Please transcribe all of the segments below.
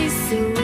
ได้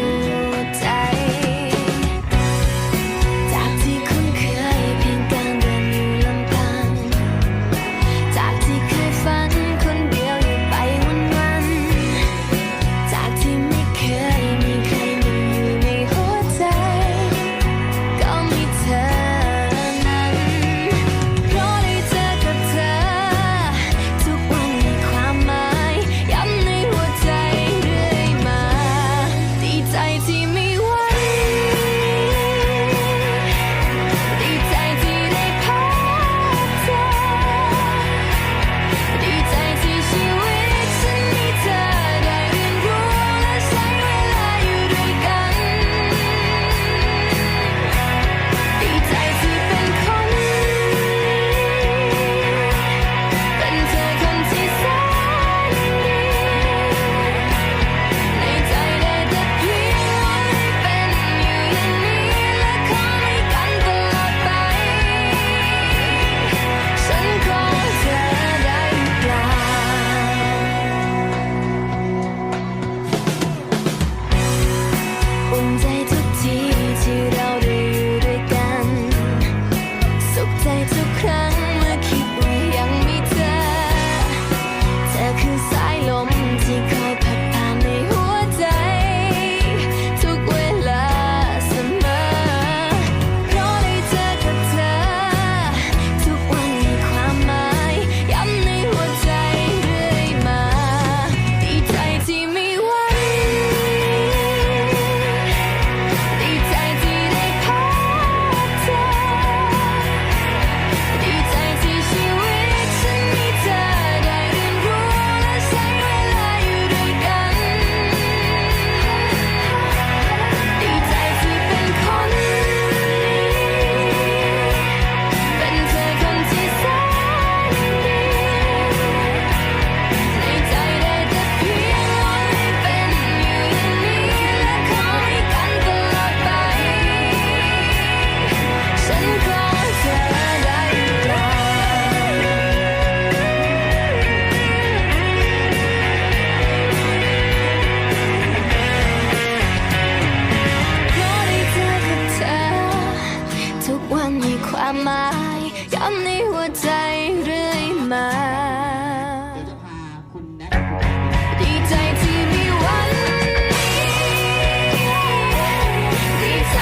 ามหมายย้ำในหัวใจเรื่อยมาดีใจที่มีวันนี้ดีใจ